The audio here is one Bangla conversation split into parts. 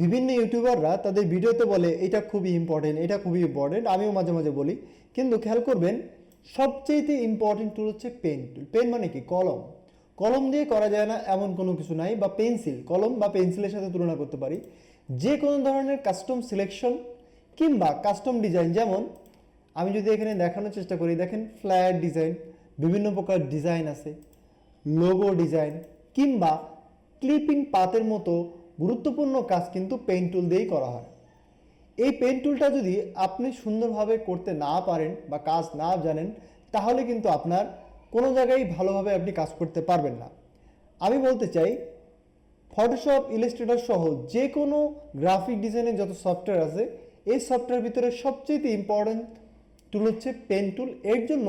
বিভিন্ন ইউটিউবাররা তাদের ভিডিওতে বলে, এটা খুবই ইম্পর্টেন্ট এটা খুবই ইম্পর্টেন্ট আমিও মাঝে মাঝে বলি, কিন্তু খেয়াল করবেন সবচেয়ে ইম্পর্টেন্ট টুল হচ্ছে পেন টুল পেন মানে কি? কলম। কলম দিয়ে করা যায় না, এমন কোনো কিছু নাই, বা পেন্সিল। কলম বা পেন্সিলের সাথে তুলনা করতে পারি। যে কোনো ধরনের কাস্টম সিলেকশন কিংবা কাস্টম ডিজাইন যেমন আমি যদি এখানে দেখানোর চেষ্টা করি, দেখেন ফ্ল্যাট ডিজাইন বিভিন্ন প্রকার ডিজাইন আছে লোগো ডিজাইন কিংবা ক্লিপিং পাতের মতো গুরুত্বপূর্ণ কাজ কিন্তু পেন টুল দিয়েই করা হয়। এই পেন টুলটা যদি আপনি সুন্দরভাবে করতে না পারেন বা কাজ না জানেন, তাহলে কিন্তু আপনার কোনো জায়গায় ভালোভাবে আপনি কাজ করতে পারবেন না। আমি বলতে চাই ফটোশপ ইলাস্ট্রেটর সহ যে কোনো গ্রাফিক ডিজাইনের যত সফটওয়্যার আছে, এই সফটওয়্যার ভিতরে সবচেয়ে ইম্পর্ট্যান্ট টুল হচ্ছে পেন টুল। এর জন্য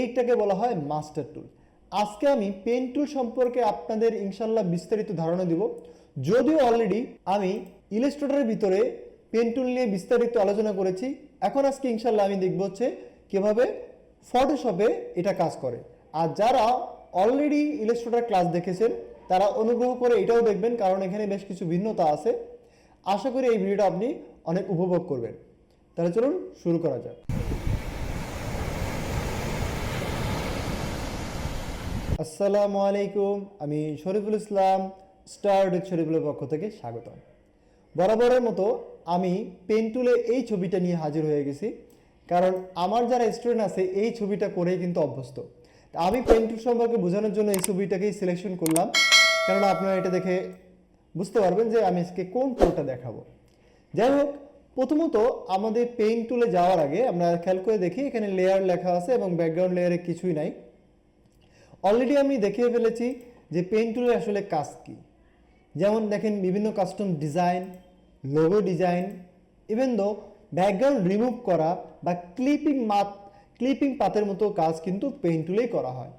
এইটাকে বলা হয় মাস্টার টুল আজকে আমি পেন টুল সম্পর্কে আপনাদের ইনশাল্লাহ বিস্তারিত ধারণা দিব। যদিও অলরেডি আমি ইলাস্ট্রেটরের ভিতরে পেন টুল নিয়ে বিস্তারিত আলোচনা করেছি, এখন আজকে ইনশাল্লাহ আমি দেখব হচ্ছে কীভাবে ফটোশপে এটা কাজ করে। আর যারা অলরেডি ইলাস্ট্রেটর ক্লাস দেখেছেন, তারা অনুগ্রহ করে এটাও দেখবেন, কারণ এখানে বেশ কিছু ভিন্নতা আছে। আশা করি এই ভিডিওটা আপনি অনেক উপভোগ করবেন। তাহলে চলুন শুরু করা যাক। আসসালামু আলাইকুম, আমি শরীফুল ইসলাম স্টার শরীফুলের পক্ষ থেকে স্বাগতম। বরাবরের মতো আমি পেন টুলে এই ছবিটা নিয়ে হাজির হয়ে গেছি, কারণ আমার যারা স্টুডেন্ট আছে, এই ছবিটা করেই কিন্তু অভ্যস্ত। আমি পেন টুল সম্পর্কে বোঝানোর জন্য এই ছবিটাকেই সিলেকশন করলাম, কেননা আপনারা এটা দেখে বুঝতে পারবেন যে আমি আজকে কোন টুলটা দেখাবো। যাই হোক, প্রথমত আমাদের পেন টুলে যাওয়ার আগে আমরা খেয়াল করে দেখি, এখানে লেয়ার লেখা আছে এবং ব্যাকগ্রাউন্ড লেয়ারে কিছুই নাই। অলরেডি আমি দেখিয়ে ফেলেছি যে পেন টুলের আসলে কাজ কী। যেমন দেখেন বিভিন্ন custom design logo design even though background remove করা বা ক্লিপিং মাত ক্লিপিং পাতের মতো কাজ কিন্তু পেন টুলেই করা হয়।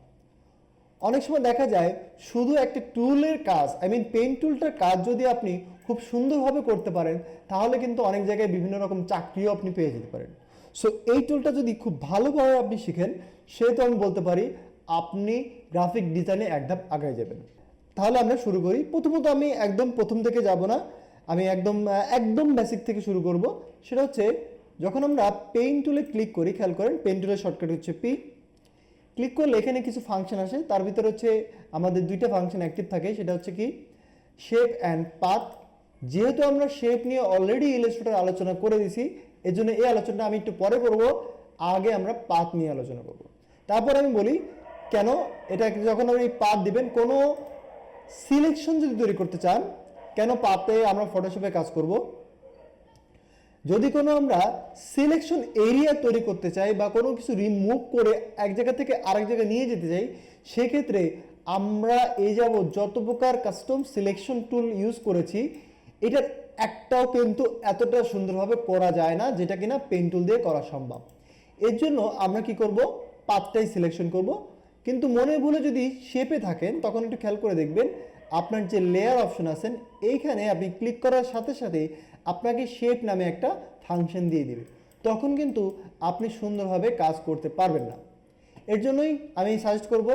অনেক সময় দেখা যায় শুধু একটা টুলের কাজ আই মিন পেন টুলটার কাজ যদি আপনি খুব সুন্দরভাবে করতে পারেন, তাহলে কিন্তু অনেক জায়গায় বিভিন্ন রকম চাকরিও আপনি পেয়ে যেতে পারেন। সো এই টুলটা যদি খুব ভালোভাবে আপনি শিখেন সেহেতু আমি বলতে পারি, আপনি গ্রাফিক ডিজাইনে এক ধাপ আগায় যাবেন। তাহলে আমরা শুরু করি। প্রথমত আমি একদম প্রথম থেকে যাব না। আমি একদম একদম বেসিক থেকে শুরু করব। সেটা হচ্ছে, যখন আমরা পেইন টুলে ক্লিক করি, খেয়াল করেন পেইন টুলের শর্টকাট হচ্ছে পি ক্লিক করলে এখানে কিছু ফাংশন আসে। তার ভিতরে হচ্ছে আমাদের দুইটা ফাংশন অ্যাক্টিভ থাকে। সেটা হচ্ছে কি? শেপ অ্যান্ড পাথ যেহেতু আমরা শেপ নিয়ে অলরেডি ইলাস্ট্রেটর আলোচনা করে দিছি এর জন্য এই আলোচনাটা আমি একটু পরে করব। আগে আমরা পাথ নিয়ে আলোচনা করব। তারপর আমি বলি, কেন এটা যখন আপনি পাথ দিবেন, কোনো সিলেকশন যদি তৈরি করতে চান, কেন পাতে আমরা ফটোশপে কাজ করব? যদি কোনো আমরা সিলেকশন এরিয়া তৈরি করতে চাই বা কোনো কিছু রিমুভ করে এক জায়গা থেকে আরেক জায়গায় নিয়ে যেতে চাই, সেক্ষেত্রে আমরা এই যাব যত প্রকার কাস্টম সিলেকশন টুল ইউজ করেছি, এটার একটাও কিন্তু এতটা সুন্দরভাবে করা যায় না যেটা কিনা পেন টুল দিয়ে করা সম্ভব। এর জন্য আমরা কি করব? পাতটাই সিলেকশন করব। কিন্তু মনে ভুলে যদি শেপে থাকেন, তখন একটু খেয়াল করে দেখবেন আপনার যে লেয়ার অপশন আছেন, এইখানে আপনি ক্লিক করার সাথে সাথে আপনাকে শেপ নামে একটা ফাংশন দিয়ে দেবে। তখন কিন্তু আপনি সুন্দরভাবে কাজ করতে পারবেন না। এর জন্যই আমি সাজেস্ট করব,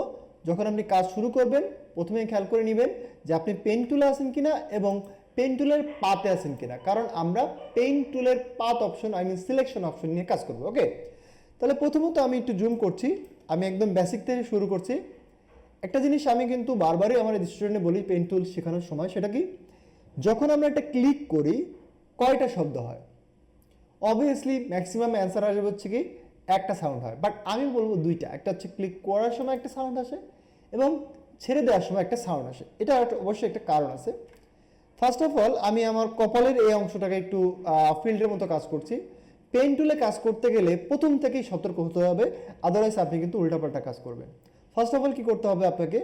যখন আপনি কাজ শুরু করবেন, প্রথমে খেয়াল করে নেবেন যে আপনি পেন টুলে আছেন কিনা এবং পেন টুলের পাতে আছেন কিনা। কারণ আমরা পেন টুলের পাত option I mean selection option নিয়ে কাজ করব ওকে তাহলে প্রথমত আমি একটু জুম করছি। আমি একদম বেসিক থেকে শুরু করছি। একটা জিনিস আমি কিন্তু বারবারই আমার স্টুডেন্টে বলি পেন টুল শেখানোর সময়, সেটা কি? যখন আমরা একটা ক্লিক করি, কয়টা শব্দ হয়? অবভিয়াসলি ম্যাক্সিমাম অ্যান্সার আসবে হচ্ছে কি, একটা সাউন্ড হয়। বাট আমি বলব দুইটা। একটা হচ্ছে ক্লিক করার সময় একটা সাউন্ড আসে এবং ছেড়ে দেওয়ার সময় একটা সাউন্ড আসে। এটা অবশ্যই একটা কারণ আছে। ফার্স্ট অফ অল আমি আমার কপালের এই অংশটাকে একটু ফিল্ডের মতো কাজ করছি। পেন টুলে কাজ করতে গেলে প্রথম থেকেই সতর্ক হতে হবে আদারওয়াইজ আপনি কিন্তু উল্টাপাল্টা কাজ করবেন। ফার্স্ট অফ অল কী করতে হবে আপনাকে?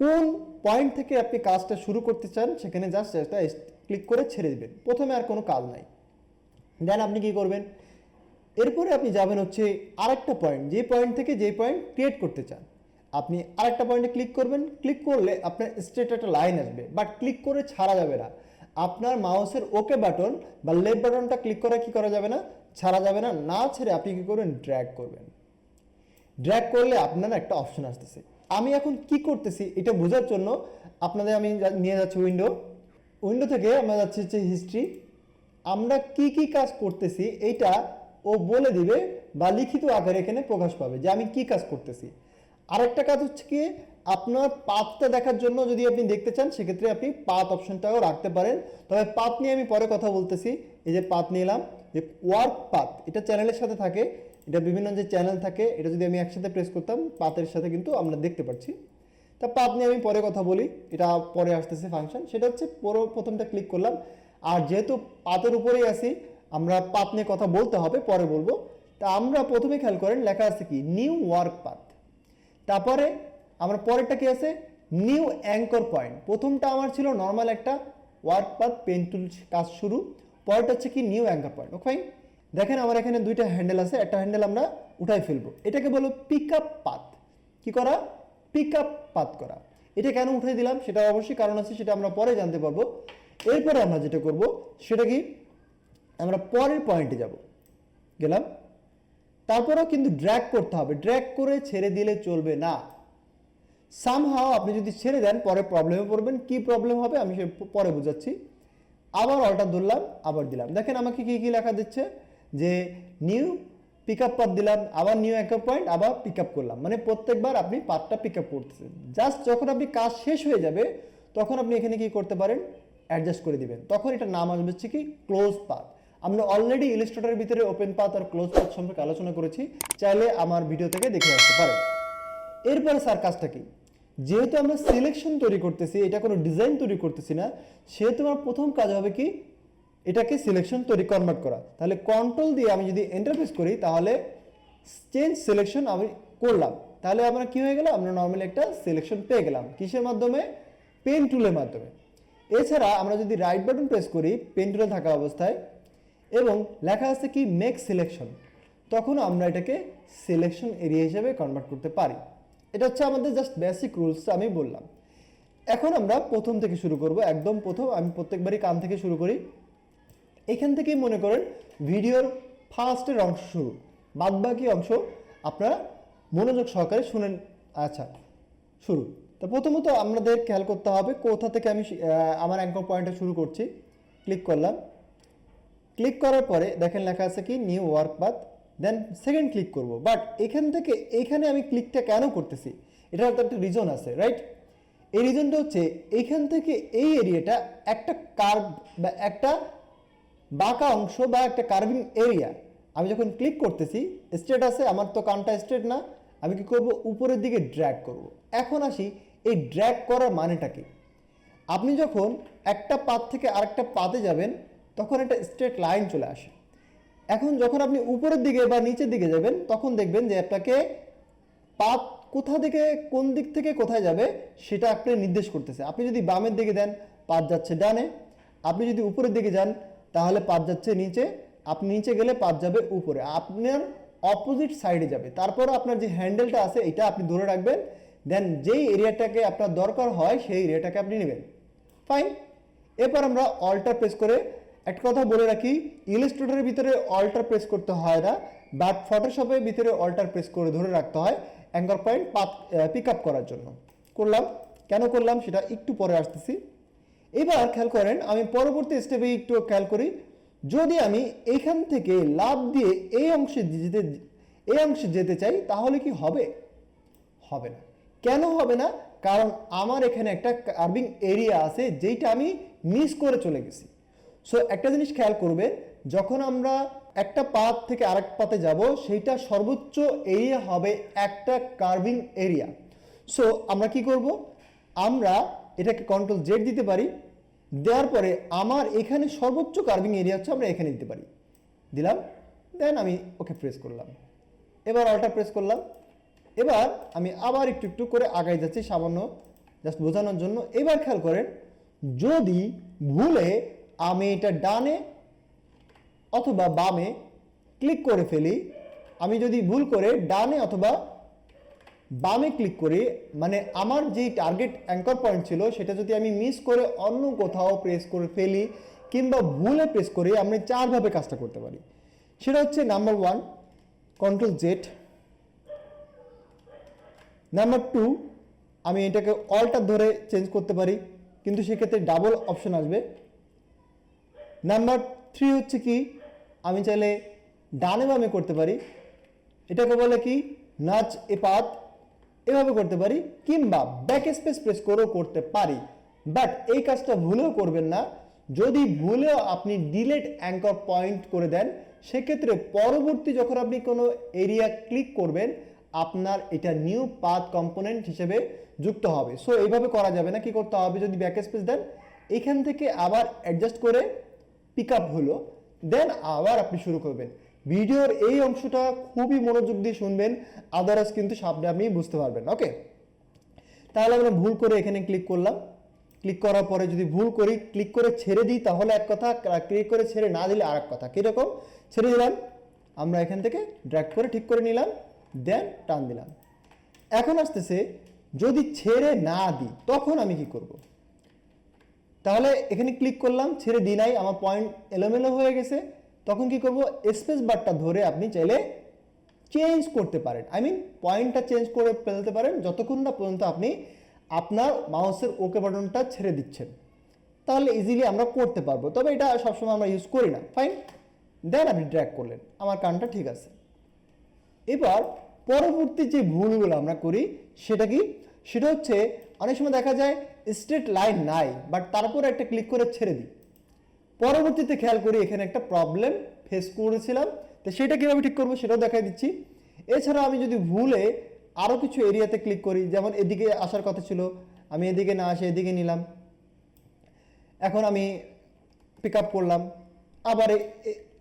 কোন পয়েন্ট থেকে আপনি কাজটা শুরু করতে চান, সেখানে জাস্ট একটা ক্লিক করে ছেড়ে দেবেন। প্রথমে আর কোনো কাজ নাই। দেন আপনি কি করবেন? এরপরে আপনি যাবেন হচ্ছে আরেকটা পয়েন্ট যে পয়েন্ট থেকে যে পয়েন্ট ক্রিয়েট করতে চান। আপনি আরেকটা পয়েন্টে ক্লিক করবেন। ক্লিক করলে আপনার স্ট্রেট একটা লাইন আসবে বাট ক্লিক করে ছাড়া যাবে না। আপনার মাউসের ওকে বাটন বা লেফট বাটনটা ক্লিক করে কি করা যাবে না? ছাড়া যাবে না। না ছেড়ে আপনি কি করবেন? ড্র্যাগ করবেন। ড্র্যাগ করলে আপনার একটা অপশন আসতেছে। আমি এখন কি করতেছি এটা বোঝার জন্য আপনাদের আমি নিয়ে যাচ্ছি উইন্ডো। উইন্ডো থেকে আমরা যাচ্ছি হচ্ছে হিস্ট্রি। আমরা কি কি কাজ করতেছি এইটা ও বলে দিবে বা লিখিত আকারে এখানে প্রকাশ পাবে যে আমি কি কাজ করতেছি। আরেকটা কাজ হচ্ছে কি আপনার পাতটা দেখার জন্য যদি আপনি দেখতে চান, সেক্ষেত্রে আপনি পাত অপশনটাও রাখতে পারেন। তবে পাত নিয়ে আমি পরে কথা বলতেছি। এই যে পাত নিলাম, যে ওয়ার্ক পাত, এটা চ্যানেলের সাথে থাকে, এটা বিভিন্ন যে চ্যানেল থাকে, এটা যদি আমি একসাথে প্রেস করতাম, পাতের সাথে কিন্তু আমরা দেখতে পাচ্ছি তা পাত নিয়ে আমি পরে কথা বলি, এটা পরে আসতেছে ফাংশন সেটা হচ্ছে পুরো প্রথমটা ক্লিক করলাম। আর যেহেতু পাতের উপরেই আছি, আমরা পাত নিয়ে কথা বলতে হবে, পরে বলব। তা আমরা প্রথমে খেয়াল করেন, লেখা আছে কি? নিউ ওয়ার্ক পাথ তারপরে আমার পরেরটা কি আছে? নিউ অ্যাঙ্কর পয়েন্ট প্রথমটা আমার ছিল নর্মাল একটা ওয়ার্ক পাথ পেন টুল কাজ শুরু। পরেরটা হচ্ছে কি নিউ অ্যাঙ্কর পয়েন্ট ওকে দেখেন আমার এখানে দুইটা হ্যান্ডেল আছে। একটা হ্যান্ডেল আমরা উঠাই ফেলব। এটাকে বলো পিক আপ পাত কি করা? পিক আপ পাত করা। এটা কেন উঠাই দিলাম? সেটা অবশ্যই কারণ আছে, সেটা আমরা পরে জানতে পারব। এরপরে আমরা যেটা করব, সেটা কি? আমরা পরের পয়েন্টে যাব। গেলাম। তারপরেও কিন্তু ড্র্যাগ করতে হবে। ড্র্যাগ করে ছেড়ে দিলে চলবে না। সামহাও আপনি যদি ছেড়ে দেন, পরে প্রবলেমে পড়বেন। কি প্রবলেম হবে? আমি সে পরে বুঝাচ্ছি। আবার অল্টার ধরলাম, আবার দিলাম। দেখেন আমাকে কি কি লেখা দিচ্ছে? যে নিউ পিক আপ পাথ দিলাম, আবার নিউ অ্যাঙ্কার পয়েন্ট আবার পিক আপ করলাম। মানে প্রত্যেকবার আপনি পাথটা পিক আপ করতেছেন। জাস্ট যখন আপনি কাজ শেষ হয়ে যাবে, তখন আপনি এখানে কি করতে পারেন? অ্যাডজাস্ট করে দিবেন। তখন এটা নাম আসবে হচ্ছে কি ক্লোজ পাথ আমরা অলরেডি ইলিস্ট্রেটরের ভিতরে ওপেন পাথ আর ক্লোজ পাথ সম্পর্কে আলোচনা করেছি। চাইলে আমার ভিডিও থেকে দেখে আসতে পারেন। এরপরে স্যার কাজটা কি? যেহেতু আমরা সিলেকশন তৈরি করতেছি, এটা কোনো ডিজাইন তৈরি করতেছি না, সেহেতু আমার প্রথম কাজ হবে কি? এটাকে সিলেকশন তৈরি কনভার্ট করা। তাহলে কন্ট্রোল দিয়ে আমি যদি এন্টারপ্রেস করি, তাহলে চেঞ্জ সিলেকশন আমি করলাম। তাহলে আমরা কি হয়ে গেল আমরা নর্মালি একটা সিলেকশন পেয়ে গেলাম। কিসের মাধ্যমে? পেন টুলের মাধ্যমে। এছাড়া আমরা যদি রাইট বাটন প্রেস করি পেন টুলে থাকা অবস্থায়, এবং লেখা আছে কি মেক সিলেকশন তখন আমরা এটাকে সিলেকশন এরিয়া হিসেবে কনভার্ট করতে পারি। এটা হচ্ছে আমাদের জাস্ট বেসিক রুলস আমি বললাম। এখন আমরা প্রথম থেকে শুরু করব, একদম প্রথম, আমি প্রত্যেকবারই কান থেকে শুরু করি। এখান থেকেই মনে করেন ভিডিওর ফার্স্টের অংশ শুরু। বাদবাকি অংশ আপনারা মনোযোগ সহকারে শুনেন। আচ্ছা শুরু। তো প্রথমত আমাদের খেয়াল করতে হবে কোথা থেকে আমি আমার অ্যাঙ্কর পয়েন্টটা শুরু করছি। ক্লিক করলাম। ক্লিক করার পরে দেখেন লেখা আছে কি new work path then second click করব। বাট এখান থেকে এইখানে আমি ক্লিকটা কেন করতেছি? এটার তো একটা রিজন আছে রাইট এই রিজনটা হচ্ছে এইখান থেকে এই এরিয়াটা একটা কার্ভ বা একটা বাঁকা অংশ বা একটা কার্ভিং এরিয়া আমি যখন ক্লিক করতেছি স্ট্রেট আছে আমার তো কানটা স্ট্রেট না, আমি কি করব? উপরের দিকে ড্র্যাগ করব। এখন আসি, এই ড্র্যাগ করার মানেটা কি? আপনি যখন একটা পাত থেকে আরেকটা পাতে যাবেন, তখন একটা স্ট্রেট লাইন চলে আসে। এখন যখন আপনি উপরের দিকে বা নিচের দিকে যাবেন, তখন দেখবেন যে আপনাকে পাত কোথা থেকে, কোন দিক থেকে কোথায় যাবে, সেটা আপনি নির্দেশ করতেছে। আপনি যদি বামের দিকে দেন, পাত যাচ্ছে ডানে। আপনি যদি উপরের দিকে যান, তাহলে পাত যাচ্ছে নিচে। আপনি নিচে গেলে পাত যাবে উপরে। আপনার অপোজিট সাইডে যাবে। তারপর আপনার যে হ্যান্ডেলটা আছে, এটা আপনি ধরে রাখবেন। দেন যেই এরিয়াটাকে আপনার দরকার হয়, সেই এরিয়াটাকে আপনি নেবেন। ফাইন এরপর আমরা অল্টার প্রেস করে একটা কথা বলে রাখি ইলিস্ট্রেটরের ভিতরে অল্টার প্রেস করতে হয় না বাট ফটোশপের ভিতরে অল্টার প্রেস করে ধরে রাখতে হয় অ্যাঙ্কর পয়েন্ট পিক আপ করার জন্য। করলাম। কেন করলাম সেটা একটু পরে আসতেছি। এবার খেয়াল করেন, আমি পরবর্তী স্টেপে একটু খেয়াল করি। যদি আমি এইখান থেকে লাভ দিয়ে এই অংশে যেতে এই অংশে যেতে চাই, তাহলে কি হবে? হবে না। কেন হবে না? কারণ আমার এখানে একটা কার্ভিং এরিয়া আছে, যেইটা আমি মিস করে চলে গেছি। সো একটা জিনিস খেয়াল করবে, যখন আমরা একটা পাত থেকে আরেক পাতে যাব, সেইটা সর্বোচ্চ এরিয়া হবে একটা কার্ভিং এরিয়া সো আমরা কি করব? আমরা এটাকে কন্ট্রোল জেড দিতে পারি, দেওয়ার পরে আমার এখানে সর্বোচ্চ কার্ভিং এরিয়া হচ্ছে আমরা এখানে দিতে পারি। দিলাম দেন আমি ওকে প্রেস করলাম। এবার অল্টার প্রেস করলাম। এবার আমি আবার একটু একটু করে আগাই যাচ্ছি সামান্য জাস্ট বোঝানোর জন্য। এবার খেয়াল করেন, যদি ভুলে আমি এটা ডানে অথবা বামে ক্লিক করে ফেলি। আমি যদি ভুল করে ডানে অথবা বামে ক্লিক করি মানে আমার যে টার্গেট অ্যাঙ্কর পয়েন্ট ছিল, সেটা যদি আমি মিস করে অন্য কোথাও প্রেস করে ফেলি কিংবা ভুলে প্রেস করে আমি চারভাবে কাজটা করতে পারি। সেটা হচ্ছে number one control Z number two আমি এটাকে অল্টার ধরে চেঞ্জ করতে পারি, কিন্তু সেক্ষেত্রে ডাবল অপশন আসবে। নাম্বার থ্রি হচ্ছে কি? আমি চাইলে ডানে বামে করতে পারি। এটাকে বলে কি? নাচ এ পাত। এভাবে করতে পারি। কিংবা ব্যাক স্পেস প্রেস করেও করতে পারি। বাট এই কাজটা ভুলেও করবেন না। যদি ভুলেও আপনি ডিলেট অ্যাঙ্কর পয়েন্ট করে দেন, সেক্ষেত্রে পরবর্তী যখন আপনি কোনো এরিয়া ক্লিক করবেন, আপনার এটা নিউ পাথ কম্পোনেন্ট হিসেবে যুক্ত হবে। সো এইভাবে করা যাবে না। কি করতে হবে? যদি ব্যাক স্পেস দেন, এখান থেকে আবার অ্যাডজাস্ট করে পিক আপ হলো দেন আবার আপনি শুরু করবেন। ভিডিওর এই অংশটা খুবই মনোযোগ দিয়ে শুনবেন আদারস কিন্তু সামনে আপনি বুঝতে পারবেন ওকে তাহলে আমরা ভুল করে এখানে ক্লিক করলাম। ক্লিক করার পরে যদি ভুল করি ক্লিক করে ছেড়ে দিই, তাহলে এক কথা ক্লিক করে ছেড়ে না দিলে আর এক কথা। কীরকম? ছেড়ে দিলাম, আমরা এখান থেকে ড্র্যাগ করে ঠিক করে নিলাম দেন টান দিলাম। এখন আসতেছে, যদি ছেড়ে না দিই, তখন আমি কি করব? তাহলে এখানে ক্লিক করলাম, ছেড়ে দিই নাই, আমার পয়েন্ট এলোমেলো হয়ে গেছে। তখন কি করব? স্পেস বারটা ধরে আপনি চাইলে চেঞ্জ করতে পারেন। আই মিন পয়েন্টটা চেঞ্জ করে ফেলতে পারেন, যতক্ষণ না পর্যন্ত আপনি আপনার মাউসের ওকে বাটনটা ছেড়ে দিচ্ছেন। তাহলে ইজিলি আমরা করতে পারব। তবে এটা সবসময় আমরা ইউজ করি না। ফাইন দেন আপনি ড্র্যাক করলেন। আমার কানটা ঠিক আছে। এবার পরবর্তী যে ভুলগুলো আমরা করি, সেটা কি? সেটা হচ্ছে অনেক সময় দেখা যায় স্ট্রেট লাইন নাই বাট তারপর একটা ক্লিক করে ছেড়ে দিই। পরবর্তীতে খেয়াল করি এখানে একটা প্রবলেম ফেস করেছিলাম, তো সেটা কীভাবে ঠিক করব সেটাও দেখাই দিচ্ছি। এছাড়া আমি যদি ভুলে আরও কিছু এরিয়াতে ক্লিক করি, যেমন এদিকে আসার কথা ছিল, আমি এদিকে না আসে এদিকে নিলাম। এখন আমি পিক আপ করলাম, আবার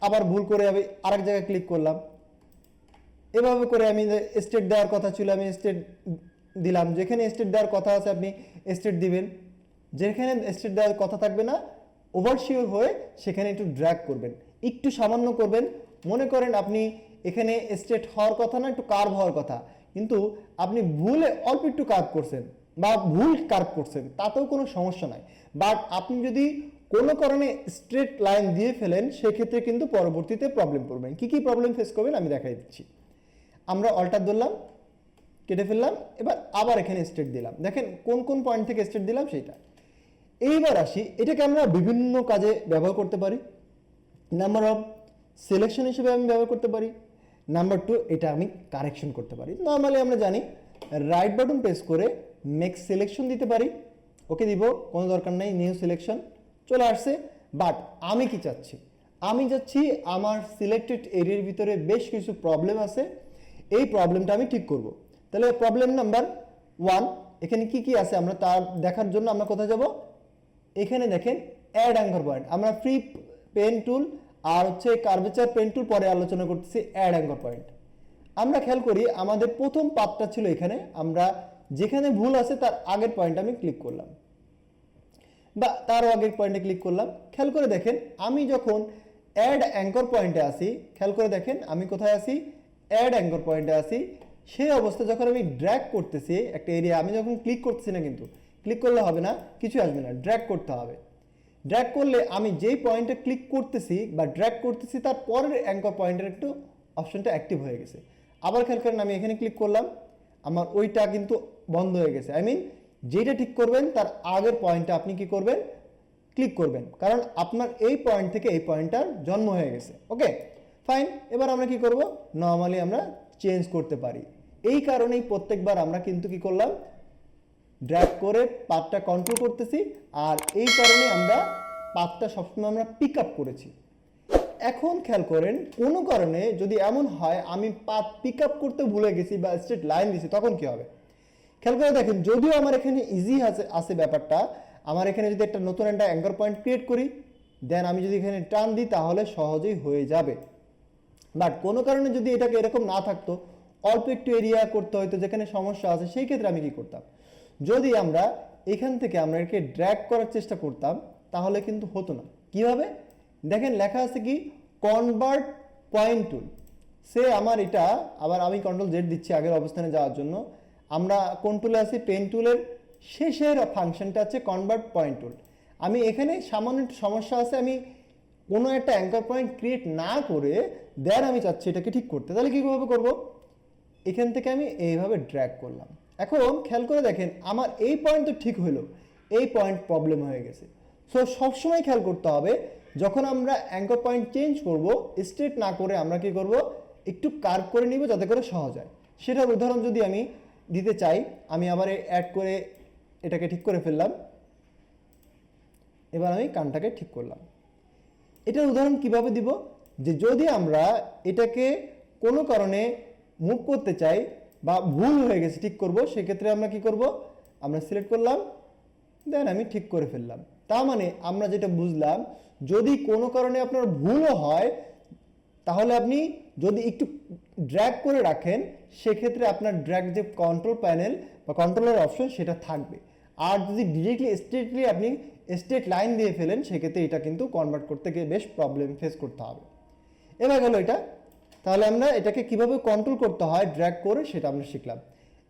আবার ভুল করে আমি আরেক জায়গায় ক্লিক করলাম। এভাবে করে আমি স্টেট দেওয়ার কথা ছিল, আমি স্টেট দিলাম। যেখানে স্টেট দেওয়ার কথা আছে আপনি স্টেট দিবেন। যেখানে স্টেট দেওয়ার কথা থাকবে না ওভারশিওর হয়ে সেখানে একটু ড্র্যাগ করবেন। একটু সামান্য করবেন। মনে করেন আপনি এখানে স্টেট হওয়ার কথা না, একটু কার্ভ হওয়ার কথা। কিন্তু আপনি ভুলে অল্প একটু কার্ভ করছেন বা ভুল কার্ভ করছেন, তাতেও কোনো সমস্যা নাই। বাট আপনি যদি কোনো কারণে স্ট্রেট লাইন দিয়ে ফেলেন, সেক্ষেত্রে কিন্তু পরবর্তীতে প্রবলেম পড়বেন কী কী প্রবলেম ফেস করবেন আমি দেখাই দিচ্ছি। আমরা অল্টার ধরলাম। কেটে ফেললাম, এবার আবার এখানে স্টেট দিলাম। দেখেন কোন কোন পয়েন্ট থেকে স্টেট দিলাম সেইটা। এইবার আসি, এটাকে আমরা বিভিন্ন কাজে ব্যবহার করতে পারি। নাম্বার অফ সিলেকশন হিসেবে আমি ব্যবহার করতে পারি। নাম্বার টু এটা আমি কারেকশন করতে পারি। নর্মালি আমরা জানি রাইট বাটন প্রেস করে মেক সিলেকশন দিতে পারি। ওকে দিব, কোনো দরকার নেই নিউ সিলেকশন চলে আসছে। বাট আমি কি চাচ্ছি? আমি চাচ্ছি আমার সিলেক্টেড এরিয়ার ভিতরে বেশ কিছু প্রবলেম আছে। এই প্রবলেমটা আমি ঠিক করব। তাহলে প্রবলেম নাম্বার ওয়ান এখানে কি কি আছে? আমরা তার দেখার জন্য আমরা কোথায় যাব? এখানে দেখেন অ্যাড অ্যাঙ্কর পয়েন্ট আমরা ফ্রি পেন টুল আর হচ্ছে কার্ভেচার পেন টুল পরে আলোচনা করতেছি অ্যাড অ্যাঙ্কর পয়েন্ট আমরা খেয়াল করি আমাদের প্রথম পাতটা ছিল এখানে। আমরা যেখানে ভুল আছে তার আগের পয়েন্ট আমি ক্লিক করলাম। বা তারও আগের পয়েন্টে ক্লিক করলাম। খেয়াল করে দেখেন, আমি যখন অ্যাড অ্যাঙ্কর পয়েন্টে আসি খেয়াল করে দেখেন আমি কোথায় আসি অ্যাড অ্যাঙ্কর পয়েন্টে আসি সেই অবস্থা যখন আমি ড্র্যাগ করতেছি একটা এরিয়া আমি যখন ক্লিক করতেছি না কিন্তু ক্লিক করলে হবে না কিছু আসবে না ড্র্যাগ করতে হবে। ড্র্যাগ করলে আমি যেই পয়েন্টে ক্লিক করতেছি বা ড্র্যাগ করতেছি, তার পরের অ্যাঙ্কর পয়েন্টের একটু অপশনটা অ্যাক্টিভ হয়ে গেছে। আবার খেয়াল করেন, আমি এখানে ক্লিক করলাম, আমার ওইটা কিন্তু বন্ধ হয়ে গেছে। আই মিন যেটা ঠিক করবেন, তার আগের পয়েন্টে আপনি কি করবেন? ক্লিক করবেন। কারণ আপনার এই পয়েন্ট থেকে এই পয়েন্টটার জন্ম হয়ে গেছে। ওকে ফাইন এবার আমরা কি করব? নর্মালি আমরা চেঞ্জ করতে পারি। এই কারণেই প্রত্যেকবার আমরা কিন্তু কি করলাম? ড্র্যাগ করে পাতটা কন্ট্রোল করতেছি আর এই কারণে আমরা পাতটা সবসময় আমরা পিক আপ করেছি। এখন খেয়াল করেন, কোনো কারণে যদি এমন হয়, আমি পাত পিক আপ করতে ভুলে গেছি বা স্ট্রেট লাইন দিছি, তখন কি হবে? খেয়াল করে দেখেন, যদিও আমার এখানে ইজি আছে আছে ব্যাপারটা, আমার এখানে যদি একটা নতুন একটা অ্যাঙ্কর পয়েন্ট ক্রিয়েট করি দেন আমি যদি এখানে টান দিই, তাহলে সহজেই হয়ে যাবে। বাট কোনো কারণে যদি এটাকে এরকম না থাকতো অল্প একটু এরিয়া করতে হয়তো যেখানে সমস্যা আছে, সেই ক্ষেত্রে আমি কি করতাম? যদি আমরা এখান থেকে আমরা একে ড্র্যাগ করার চেষ্টা করতাম, তাহলে কিন্তু হতো না। কীভাবে? দেখেন লেখা আছে কি? কনভার্ট পয়েন্ট টুল সে আমার এটা, আবার আমি কন্ট্রোল জেড দিচ্ছি আগের অবস্থানে যাওয়ার জন্য। আমরা কোন টুলে আছি? পেন টুলের শেষের ফাংশনটা হচ্ছে কনভার্ট পয়েন্ট টুল আমি এখানে সামান্য একটু সমস্যা আছে, আমি কোনো একটা অ্যাঙ্কার পয়েন্ট ক্রিয়েট না করে দেন আমি চাচ্ছি এটাকে ঠিক করতে। তাহলে কীভাবে করব? এখান থেকে আমি এইভাবে ড্র্যাগ করলাম। এখন খেয়াল করে দেখেন, আমার এই পয়েন্ট তো ঠিক হলো, এই পয়েন্ট প্রবলেম হয়ে গেছে। সো সবসময় খেয়াল করতে হবে, যখন আমরা অ্যাঙ্কর পয়েন্ট চেঞ্জ করব স্ট্রেট না করে আমরা কি করব? একটু কার্ভ করে নিব যাতে করে সহজ হয়। সেটার উদাহরণ যদি আমি দিতে চাই, আমি আবার অ্যাড করে এটাকে ঠিক করে ফেললাম। এবার আমি কানটাকে ঠিক করলাম। এটার উদাহরণ কীভাবে দিব? যে যদি আমরা এটাকে কোনো কারণে মুভ করতে চাই বা ভুল হয়ে গেছে, ঠিক করব, সেক্ষেত্রে আমরা কি করব? আমরা সিলেক্ট করলাম দেন আমি ঠিক করে ফেললাম। তার মানে আমরা যেটা বুঝলাম, যদি কোনো কারণে আপনার ভুলও হয়, তাহলে আপনি যদি একটু ড্র্যাগ করে রাখেন, সেক্ষেত্রে আপনার ড্র্যাগ যে কন্ট্রোল প্যানেল বা কন্ট্রোলের অপশন সেটা থাকবে। আর যদি ডিরেক্টলি স্ট্রেটলি আপনি স্ট্রেট লাইন দিয়ে ফেলেন, সেক্ষেত্রে এটা কিন্তু কনভার্ট করতে গিয়ে বেশ প্রবলেম ফেস করতে হবে। এবার গেল এটা তাহলে আমরা এটাকে কীভাবে কন্ট্রোল করতে হয় ড্র্যাগ করে সেটা আমরা শিখলাম।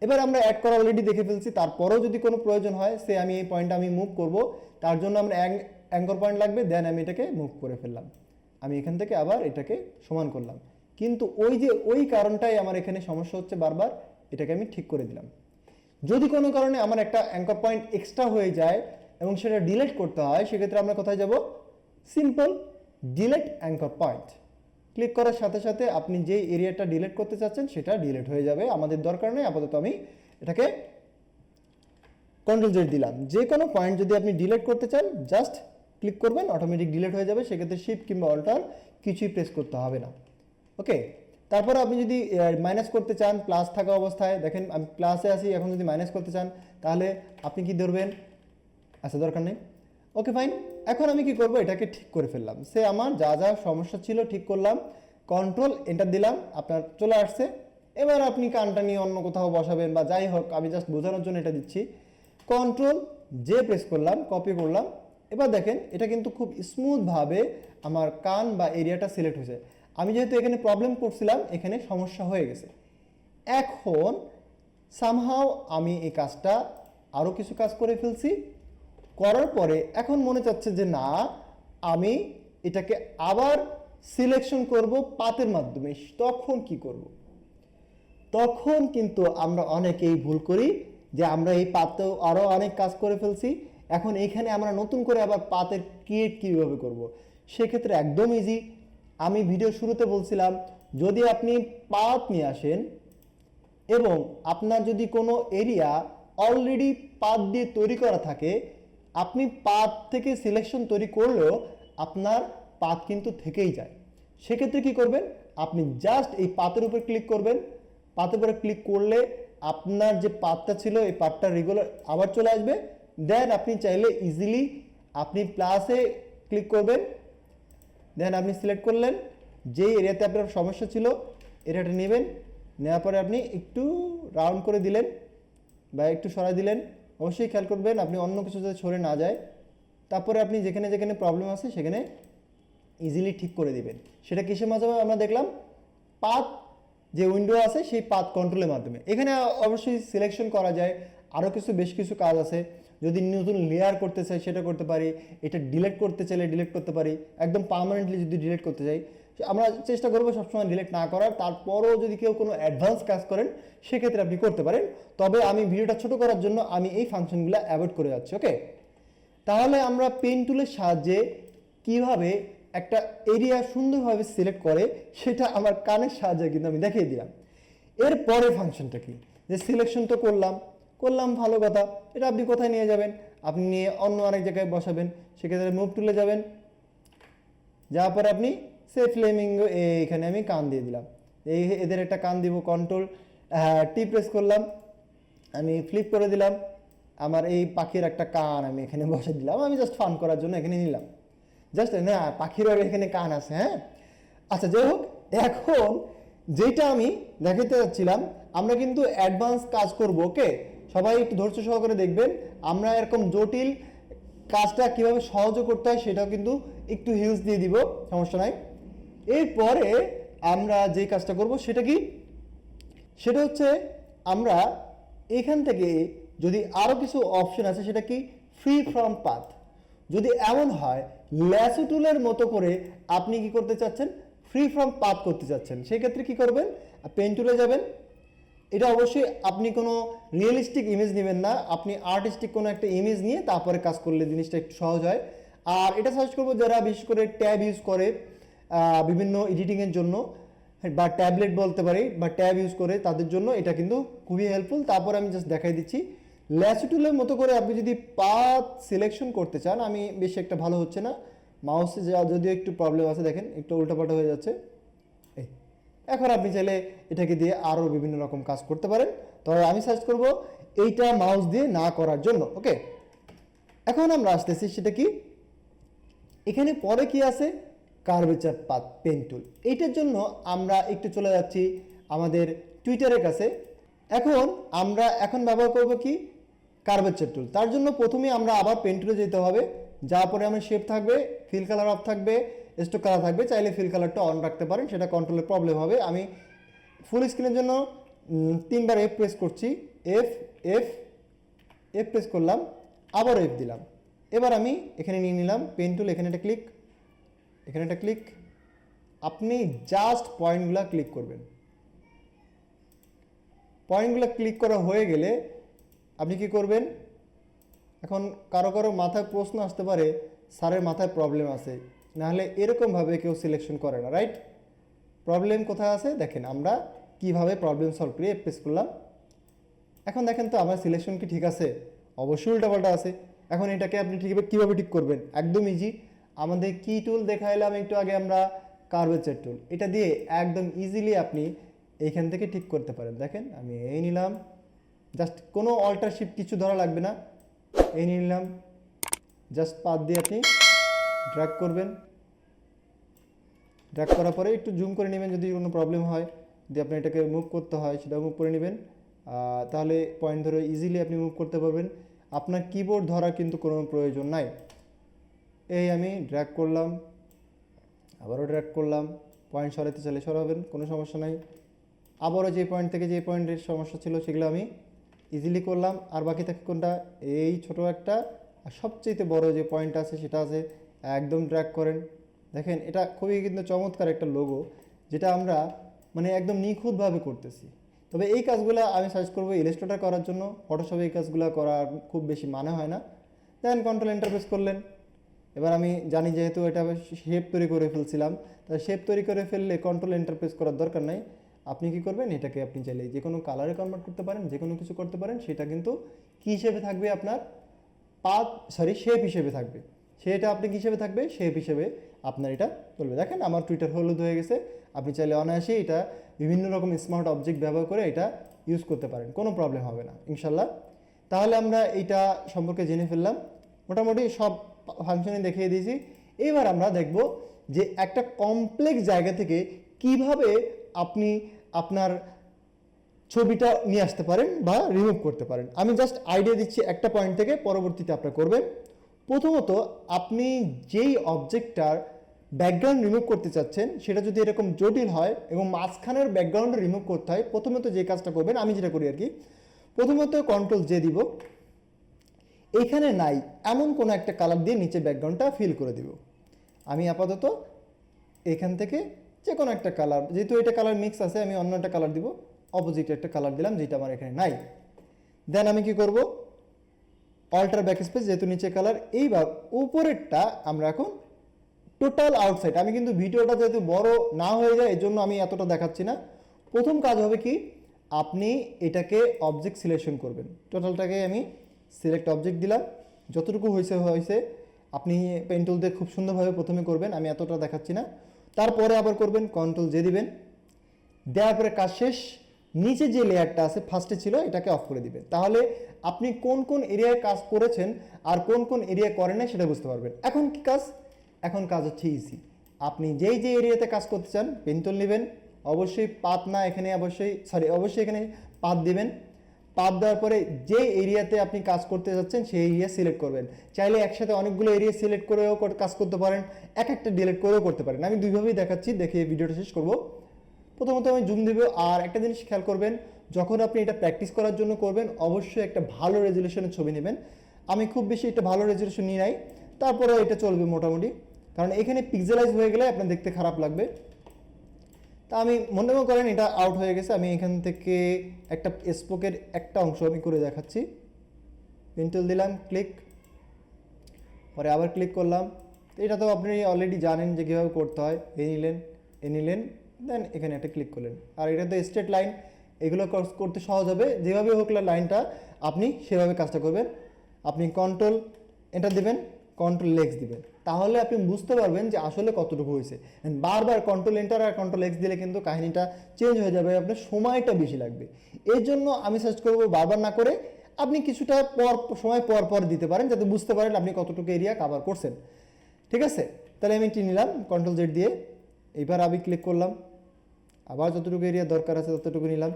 এবার আমরা অ্যাড করা অলরেডি দেখে ফেলছি, তারপরেও যদি কোনো প্রয়োজন হয়, সে আমি এই পয়েন্টটা আমি মুভ করব, তার জন্য আমরা অ্যাঙ্কর পয়েন্ট লাগবে দেন আমি এটাকে মুভ করে ফেললাম। আমি এখান থেকে আবার এটাকে সমান করলাম। কিন্তু ওই যে ওই কারণটাই আমার এখানে সমস্যা হচ্ছে বারবার, এটাকে আমি ঠিক করে দিলাম। যদি কোনো কারণে আমার একটা অ্যাঙ্কর পয়েন্ট এক্সট্রা হয়ে যায় এবং সেটা ডিলেট করতে হয়, সেক্ষেত্রে আমরা কোথায় যাব? Simple delete anchor point click করার সাথে সাথে আপনি যে এরিয়াটা ডিলেট করতে চাচ্ছেন, সেটা ডিলেট হয়ে যাবে। আমাদের দরকার নেই, আপাতত আমি এটাকে কন্ট্রোল জেড দিলাম। যে কোনো পয়েন্ট যদি আপনি ডিলেট করতে চান জাস্ট ক্লিক করবেন অটোমেটিক ডিলেট হয়ে যাবে। সেক্ষেত্রে শিফট কিংবা অল্টার কিছুই প্রেস করতে হবে না। ওকে তারপর আপনি যদি মাইনাস করতে চান প্লাস থাকা অবস্থায়, দেখেন আমি প্লাসে আসি এখন যদি মাইনাস করতে চান, তাহলে আপনি কি ধরবেন? আচ্ছা দরকার নেই। ওকে ফাইন এখন আমি কি করব? এটাকে ঠিক করে ফেললাম। সে আমার যা যা সমস্যা ছিল ঠিক করলাম। কন্ট্রোল এন্টার দিলাম। আপনার চলে আসছে। এবার আপনি কানটা নিয়ে অন্য কোথাও বসাবেন বা যাই হোক, আমি জাস্ট বোঝানোর জন্য এটা দিচ্ছি। কন্ট্রোল যে প্রেস করলাম কপি করলাম। এবার দেখেন, এটা কিন্তু খুব স্মুথভাবে আমার কান বা এরিয়াটা সিলেক্ট হয়েছে। আমি যেহেতু এখানে প্রবলেম করছিলাম, এখানে সমস্যা হয়ে গেছে। এখন সামহাও আমি এই কাজটা আরও কিছু কাজ করে ফেলছি। করার পরে এখন মনে চাচ্ছে যে না, আমি এটাকে আবার সিলেকশন করব পাতের মাধ্যমে তখন কি করব। তখন কিন্তু আমরা অনেকেই ভুল করি যে আমরা এই পাতেও আরও অনেক কাজ করে ফেলছি এখন এইখানে আমরা নতুন করে আবার পাতের ক্রিয়েট কীভাবে করব। সেক্ষেত্রে একদম ইজি আমি ভিডিও শুরুতে বলছিলাম, যদি আপনি পাত নিয়ে আসেন এবং আপনার যদি কোনো এরিয়া অলরেডি পাত দিয়ে তৈরি করা থাকে আপনি পাত থেকে সিলেকশন তৈরি করলেও আপনার পাত কিন্তু থেকেই যায়। সেক্ষেত্রে কি করবেন? আপনি জাস্ট এই পাতের উপর ক্লিক করবেন। পাতের উপরে ক্লিক করলে আপনার যে পাতটা ছিল, এই পাতটা রেগুলার আবার চলে আসবে। দেন আপনি চাইলে ইজিলি আপনি প্লাসে ক্লিক করবেন। দেন আপনি সিলেক্ট করলেন। যেই এরিয়াতে আপনার সমস্যা ছিল এরিয়াটা নেবেন। নেওয়ার পরে আপনি একটু রাউন্ড করে দিলেন বা একটু সরাই দিলেন। অবশ্যই খেয়াল করবেন, আপনি অন্য কিছু যাতে সরে না যায়। তারপরে আপনি যেখানে যেখানে প্রবলেম আছে, সেখানে ইজিলি ঠিক করে দিবেন। সেটা কিসের মাধ্যমে আমরা দেখলাম? পাত যে উইন্ডো আছে, সেই পাত কন্ট্রোলের মাধ্যমে। এখানে অবশ্যই সিলেকশন করা যায়। আরও কিছু, বেশ কিছু কাজ আছে। যদি নতুন লেয়ার করতে চাই, সেটা করতে পারি। এটা ডিলেট করতে চাইলে ডিলেট করতে পারি। একদম পার্মানেন্টলি যদি ডিলেট করতে চাই আমরা চেষ্টা করব সবসময় ডিলেট না করার। তারপরও যদি কেউ কোনো অ্যাডভান্স কাজ করেন, সেক্ষেত্রে আপনি করতে পারেন। তবে আমি ভিডিওটা ছোট করার জন্য আমি এই ফাংশনগুলো অ্যাভয়েড করে যাচ্ছি ওকে তাহলে আমরা পেন টুলের সাহায্যে কীভাবে একটা এরিয়া সুন্দরভাবে সিলেক্ট করে, সেটা আমার কানের সাহায্যে কিন্তু আমি দেখিয়ে দিলাম। এর পরে ফাংশনটা কি? যে সিলেকশন তো করলাম। করলাম, ভালো কথা। এটা আপনি কোথায় নিয়ে যাবেন? আপনি নিয়ে অন্য আরেক জায়গায় বসাবেন। সেক্ষেত্রে মুভ টুলে যাবেন। যাওয়ার পরে আপনি সে ফ্লেমিঙ্গো এইখানে আমি কান দিয়ে দিলাম। এই এদের একটা কান দিব কন্ট্রোল টি প্রেস করলাম। আমি ফ্লিপ করে দিলাম। আমার এই পাখির একটা কান আমি এখানে বসে দিলাম। আমি জাস্ট ফান করার জন্য এখানে নিলাম। জাস্ট না, পাখিরও এখানে কান আছে হ্যাঁ? আচ্ছা যাই হোক, এখন যেটা আমি দেখাতে যাচ্ছিলাম, আমরা কিন্তু অ্যাডভান্স কাজ করব, ওকে? সবাই একটু ধৈর্য সহকারে দেখবেন, আমরা এরকম জটিল কাজটা কীভাবে সহজে করতে হয়, সেটাও কিন্তু একটু হিউজ দিয়ে দিব, সমস্যা নাই। এরপরে আমরা যে কাজটা করব সেটা কি? সেটা হচ্ছে আমরা এখান থেকে যদি আরও কিছু অপশন আছে, সেটা কি? ফ্রি ফ্রম পাথ যদি এমন হয় ল্যাসো টুলের মতো করে আপনি কি করতে চাচ্ছেন? ফ্রি ফ্রম পাথ করতে চাচ্ছেন। সেক্ষেত্রে কি করবেন? পেন টুলে যাবেন। এটা অবশ্যই আপনি কোনো রিয়েলিস্টিক ইমেজ নেবেন না। আপনি আর্টিস্টিক কোনো একটা ইমেজ নিয়ে তারপরে কাজ করলে জিনিসটা একটু সহজ হয়। আর এটা সার্চ করব যারা বিশেষ করে ট্যাব ইউজ করে বিভিন্ন এডিটিংয়ের জন্য, বা ট্যাবলেট বলতে পারি, বা ট্যাব ইউজ করে তাদের জন্য এটা কিন্তু খুবই হেল্পফুল তারপর আমি জাস্ট দেখাই দিচ্ছি। ল্যাসুটুলের মতো করে আপনি যদি পাথ সিলেকশন করতে চান, আমি বেশি একটা ভালো হচ্ছে না। মাউসে যা, যদিও একটু প্রবলেম আছে, দেখেন, একটু উল্টাপাল্টা হয়ে যাচ্ছে। এই, এখন আপনি চাইলে এটাকে দিয়ে আরও বিভিন্ন রকম কাজ করতে পারেন। তবে আমি সার্চ করব এইটা মাউস দিয়ে না করার জন্য ওকে এখন আমরা আসতেছি, সেটা কি? এখানে পরে কি আছে? কার্ভেচার পাত পেন টুল। এইটার জন্য আমরা একটু চলে যাচ্ছি আমাদের টুইটারের কাছে। এখন আমরা এখন ব্যবহার করব কি? Curvature tool. তার জন্য প্রথমে আমরা আবার পেন টুলে যেতে হবে। যার পরে আমার শেপ থাকবে ফিল কালার অফ থাকবে স্টোক কালার থাকবে। চাইলে ফিল কালারটা অন রাখতে পারেন, সেটা কন্ট্রোলের প্রবলেম হবে। আমি ফুল স্ক্রিনের জন্য তিনবার এফ প্রেস করছি। এফ এফ এফ প্রেস করলাম। আবার এফ দিলাম। এবার আমি এখানে নিয়ে নিলাম পেন টুল, এখানে একটা ক্লিক এখানে একটা ক্লিক আপনি জাস্ট পয়েন্টগুলো ক্লিক করবেন। পয়েন্টগুলো ক্লিক করা হয়ে গেলে আপনি কি করবেন? এখন কারও কারও মাথায় প্রশ্ন আসতে পারে, স্যারের মাথায় প্রবলেম আছে, নাহলে এরকমভাবে কেউ সিলেকশন করে না রাইট প্রবলেম কোথায় আছে? দেখেন, আমরা কীভাবে প্রবলেম সলভ করি প্রেস করলাম। এখন দেখেন তো, আমার সিলেকশন কি ঠিক আছে? অবশ্যই উল্টাপাল্টা আছে। এখন এটাকে আপনি ঠিক কীভাবে ঠিক করবেন? একদম ইজি আমাদের কি টুল দেখা এলাম একটু আগে আমরা কার্ভেচার টুল এটা দিয়ে একদম ইজিলি আপনি এইখান থেকে ঠিক করতে পারেন। দেখেন, আমি এই নিলাম। জাস্ট কোনো অল্টারশিপ কিছু ধরা লাগবে না। এই নিলাম। জাস্ট পাত দিয়ে আপনি ড্র্যাগ করবেন। ড্র্যাগ করার পরে একটু জুম করে নেবেন যদি কোনো প্রবলেম হয়। যদি আপনি এটাকে মুভ করতে হয় সেটা মুভ করে নেবেন। তাহলে পয়েন্ট ধরে ইজিলি আপনি মুভ করতে পারবেন। আপনার কিবোর্ড ধরার কিন্তু কোনো প্রয়োজন নাই। এই আমি ড্র্যাগ করলাম, আবারও ড্র্যাগ করলাম পয়েন্ট সরাতে চাইলে সরাবেন, কোনো সমস্যা নাই। আবারও যে পয়েন্ট থেকে যে পয়েন্টের সমস্যা ছিল সেগুলো আমি ইজিলি করলাম। আর বাকি থাকে কোনটা? এই ছোট একটা, আর সবচেয়ে বড় যে পয়েন্ট আছে সেটা আছে একদম ড্র্যাগ করেন। দেখেন, এটা খুবই কিন্তু চমৎকার একটা লোগো যেটা আমরা মানে একদম নিখুঁতভাবে করতেছি। তবে এই কাজগুলো আমি সার্চ করব ইলাস্ট্রেটার করার জন্য। ফটোশপে এই কাজগুলো করার খুব বেশি মানে হয় না। দেন কন্ট্রোল ইন্টারফেস করলেন। এবার আমি জানি যেহেতু এটা শেপ তৈরি করে ফেলছিলাম তাই শেপ তৈরি করে ফেললে কন্ট্রোল ইন্টারফেস করার দরকার নাই। আপনি কি করবেন? এটাকে আপনি চাইলে যে কোনো কালারে কনভার্ট করতে পারেন, যে কোনো কিছু করতে পারেন, সেটা কিন্তু কী হিসেবে থাকবে আপনার? পাত সরি শেপ হিসেবে থাকবে। সেটা আপনি কী হিসেবে থাকবে? শেপ হিসেবে আপনার এটা চলবে দেখেন আমার টুইটার হলুদ হয়ে গেছে। আপনি চাইলে অনায়াসে এটা বিভিন্ন রকম স্মার্ট অবজেক্ট ব্যবহার করে এটা ইউজ করতে পারেন। কোনো প্রবলেম হবে না, ইনশাল্লাহ। তাহলে আমরা এটা সম্পর্কে জেনে ফেললাম। মোটামুটি সব ফাংশনে দেখিয়ে দিয়েছি। এবার আমরা দেখব যে একটা কমপ্লেক্স জায়গা থেকে কীভাবে আপনি আপনার ছবিটা নিয়ে আসতে পারেন বা রিমুভ করতে পারেন। আমি জাস্ট আইডিয়া দিচ্ছি একটা পয়েন্ট থেকে, পরবর্তীতে আপনারা করবেন। প্রথমত, আপনি যেই অবজেক্টটার ব্যাকগ্রাউন্ড রিমুভ করতে চাচ্ছেন, সেটা যদি এরকম জটিল হয় এবং মাঝখানের ব্যাকগ্রাউন্ড রিমুভ করতে হয় প্রথমত যে কাজটা করবেন, আমি যেটা করি আর কি। প্রথমত কন্ট্রোল জে দিব। এইখানে নাই, এমন কোনো একটা কালার দিয়ে নিচে ব্যাকগ্রাউন্ডটা ফিল করে দিব। আমি আপাতত এখান থেকে যে কোনো একটা কালার যেহেতু এটা কালার মিক্স আছে, আমি অন্য একটা কালার দিব। অপোজিট একটা কালার দিলাম, যেটা আমার এখানে নাই। দেন আমি কি করব? অল্টার ব্যাক স্পেস যেহেতু নিচে কালার এইবার উপরেরটা আমরা এখন টোটাল আউটসাইড আমি কিন্তু ভিডিওটা যেহেতু বড় না হয়ে যায় এর জন্য আমি এতটা দেখাচ্ছি না। প্রথম কাজ হবে কি? আপনি এটাকে অবজেক্ট সিলেকশন করবেন। টোটালটাকে আমি সিলেক্ট অবজেক্ট দিলাম। যতটুকু হয়েছে হয়েছে। আপনি পেন্টুল দিয়ে খুব সুন্দরভাবে প্রথমে করবেন, আমি এতটা দেখাচ্ছি না। তারপরে আবার করবেন কন্ট্রোল যে দিবেন। দেওয়ার পরে কাজ শেষ। নিচে যে লেয়ারটা আছে ফার্স্টে ছিল, এটাকে অফ করে দিবেন। তাহলে আপনি কোন কোন এরিয়ায় কাজ করেছেন আর কোন কোন এরিয়া করেন না সেটা বুঝতে পারবেন। এখন কি কাজ? এখন কাজ হচ্ছে ইজি আপনি যেই যে এরিয়াতে কাজ করতে চান পেন্টুল নেবেন। অবশ্যই পাত না এখানে, অবশ্যই সরি অবশ্যই এখানে পাত দিবেন। পাত দেওয়ার পরে যে এরিয়াতে আপনি কাজ করতে যাচ্ছেন, সেই এরিয়া সিলেক্ট করবেন। চাইলে একসাথে অনেকগুলো এরিয়া সিলেক্ট করেও কর- কাজ করতে পারেন, এক একটা ডিলেট করেও করতে পারেন। আমি দুইভাবেই দেখাচ্ছি, দেখে ভিডিওটা শেষ করব। প্রথমত আমি জুম দেবো, আর একটা জিনিস খেয়াল করবেন, যখন আপনি এটা প্র্যাকটিস করার জন্য করবেন, অবশ্যই একটা ভালো রেজলিউশনের ছবি নেবেন। আমি খুব বেশি একটা ভালো রেজলিউশন নিয়ে নাই, তারপরেও এটা চলবে মোটামুটি। কারণ এখানে পিক্সেলাইজ হয়ে গেলে আপনার দেখতে খারাপ লাগবে। তা আমি মনে মনে করেন এটা আউট হয়ে গেছে। আমি এখান থেকে একটা স্পোকের একটা অংশ আমি করে দেখাচ্ছি। পেন্টুল দিলাম ক্লিক পরে আবার ক্লিক করলাম। এটা তো আপনি অলরেডি জানেন যে কীভাবে করতে হয়। এ নিলেন এ নিলেন দেন এখানে একটা ক্লিক করলেন। আর এটা তো স্ট্রেট লাইন এগুলো কর- করতে সহজ হবে। যেভাবে হোক লাইনটা আপনি সেভাবে কাজটা করবেন। আপনি কন্ট্রোল এটা দেবেন কন্ট্রোল লেগস দিবেন। তাহলে আপনি বুঝতে পারবেন যে আসলে কতটুকু হয়েছে। বারবার কন্ট্রোল এন্টার আর কন্ট্রোল এক্স দিলে কিন্তু কাহিনীটা চেঞ্জ হয়ে যাবে, আপনার সময়টা বেশি লাগবে। এর জন্য আমি সাজেস্ট করব বারবার না করে আপনি কিছুটা পর, সময় পর পর দিতে পারেন যাতে বুঝতে পারেন আপনি কতটুকু এরিয়া কাভার করছেন। ঠিক আছে? তাহলে আমি এটি নিলাম কন্ট্রোল জেড দিয়ে। এবার আমি ক্লিক করলাম। আবার যতটুকু এরিয়া দরকার আছে ততটুকু নিলাম।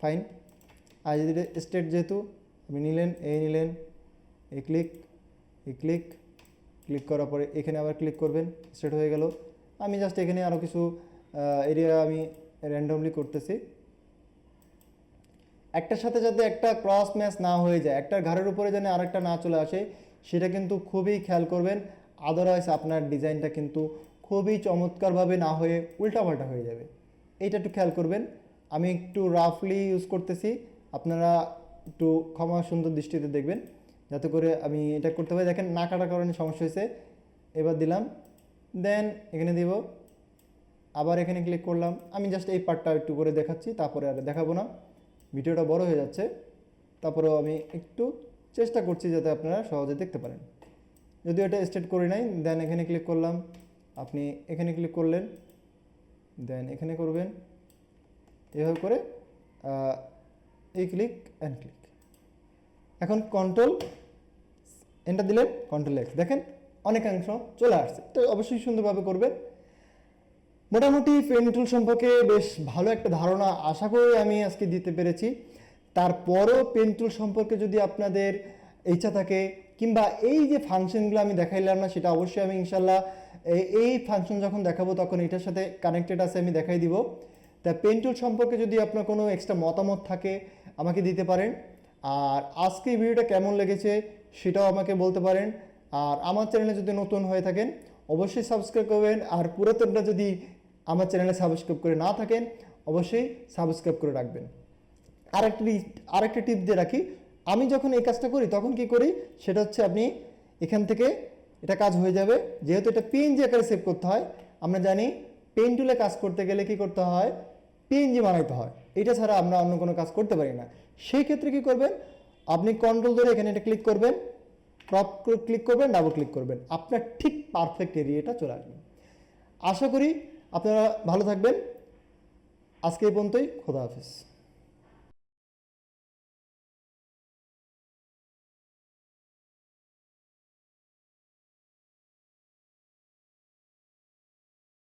ফাইন আর যদি স্টেট যেহেতু, আপনি নিলেন এই নিলেন এই ক্লিক এই ক্লিক ক্লিক করার পরে এখানে আবার ক্লিক করবেন সেট হয়ে গেল। আমি জাস্ট এখানে আরও কিছু এরিয়া আমি র্যান্ডমলি করতেছি। একটার সাথে যাতে একটা ক্রস ম্যাচ না হয়ে যায়, একটার ঘাড়ের উপরে যেন আরেকটা না চলে আসে, সেটা কিন্তু খুবই খেয়াল করবেন। আদারওয়াইজ আপনার ডিজাইনটা কিন্তু খুবই চমৎকারভাবে না হয়ে উল্টাপাল্টা হয়ে যাবে। এইটা একটু খেয়াল করবেন। আমি একটু রাফলি ইউজ করতেছি। আপনারা একটু ক্ষমা সুন্দর দৃষ্টিতে দেখবেন। যাতে করে আমি এটা করতে পারি। দেখেন, না কাটার কারণে সমস্যা হয়েছে। এবার দিলাম। দেন এখানে দিব। আবার এখানে ক্লিক করলাম। আমি জাস্ট এই পার্টটা একটু করে দেখাচ্ছি, তারপরে আর দেখাবো না। ভিডিওটা বড় হয়ে যাচ্ছে। তারপরেও আমি একটু চেষ্টা করছি যাতে আপনারা সহজে দেখতে পারেন। যদি এটা স্টেট করে নাই, দেন এখানে ক্লিক করলাম। আপনি এখানে ক্লিক করলেন। দেন এখানে করবেন। এভাবে করে এই ক্লিক অ্যান্ড ক্লিক এখন কন্ট্রোল এন্টার দিলেন কন্ট্রোল এক্স দেখেন, অনেকাংশ চলে আসছে। তো অবশ্যই সুন্দরভাবে করবেন। মোটামুটি পেন টুল সম্পর্কে বেশ ভালো একটা ধারণা আশা করি আমি আজকে দিতে পেরেছি। তারপরও পেন টুল সম্পর্কে যদি আপনাদের ইচ্ছা থাকে, কিংবা এই যে ফাংশনগুলো আমি দেখাইলাম না, সেটা অবশ্যই আমি ইনশাল্লাহ এই- ফাংশন যখন দেখাবো, তখন এটার সাথে কানেক্টেড আছে, আমি দেখাই দিব। তা পেন টুল সম্পর্কে যদি আপনার কোনো এক্সট্রা মতামত থাকে, আমাকে দিতে পারেন। আর আজকে ভিডিওটা কেমন লেগেছে সেটাও আমাকে বলতে পারেন। আর আমার চ্যানেলে যদি নতুন হয়ে থাকেন, অবশ্যই সাবস্ক্রাইব করবেন। আর পুরাতনটা যদি আমার চ্যানেলে সাবস্ক্রাইব করে না থাকেন, অবশ্যই সাবস্ক্রাইব করে রাখবেন। আরেকটি আরেকটা টিপ দিয়ে রাখি, আমি যখন এই কাজটা করি, তখন কি করি, সেটা হচ্ছে আপনি এখান থেকে এটা কাজ হয়ে যাবে। যেহেতু এটা পিএনজি আকারে সেভ করতে হয়, আমরা জানি পেন টুলে কাজ করতে গেলে কি করতে হয় পিএনজি বানাইতে হয়। এটা ছাড়া আমরা অন্য কোনো কাজ করতে পারি না। সেই ক্ষেত্রে কি করবেন আপনি কন্ট্রোল ধরে এখানে এটা ক্লিক করবেন ক্রপ ক্লিক করবেন ডাবল ক্লিক করবেন। আপনার ঠিক পারফেক্ট এরিয়াটা চলে আসবে। আশা করি আপনারা ভালো থাকবেন। আজকে এই পর্যন্তই, খোদা হাফিজ।